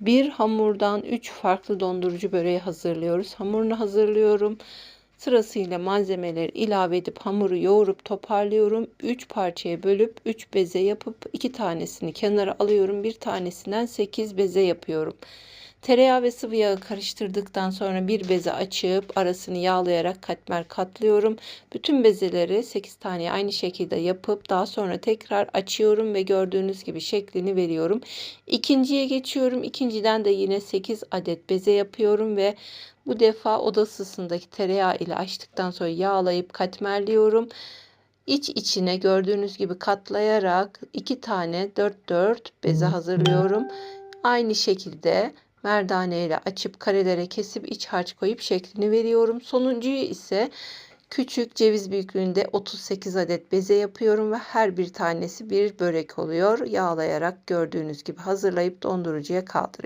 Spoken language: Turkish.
Bir hamurdan 3 farklı dondurucu böreği hazırlıyoruz. Hamurunu hazırlıyorum. Sırasıyla malzemeleri ilave edip hamuru yoğurup toparlıyorum. 3 parçaya bölüp 3 beze yapıp 2 tanesini kenara alıyorum. Bir tanesinden 8 beze yapıyorum. Tereyağı ve sıvı yağı karıştırdıktan sonra bir beze açıp arasını yağlayarak katmer katlıyorum. Bütün bezeleri 8 tane aynı şekilde yapıp daha sonra tekrar açıyorum ve gördüğünüz gibi şeklini veriyorum. İkinciye geçiyorum. İkinciden de yine 8 adet beze yapıyorum ve bu defa oda ısısındaki tereyağı ile açtıktan sonra yağlayıp katmerliyorum. İç içine gördüğünüz gibi katlayarak iki tane 4-4 beze hazırlıyorum. Aynı şekilde merdane ile açıp karelere kesip iç harç koyup şeklini veriyorum. Sonuncuyu ise küçük ceviz büyüklüğünde 38 adet beze yapıyorum ve her bir tanesi bir börek oluyor. Yağlayarak gördüğünüz gibi hazırlayıp dondurucuya kaldırıyorum.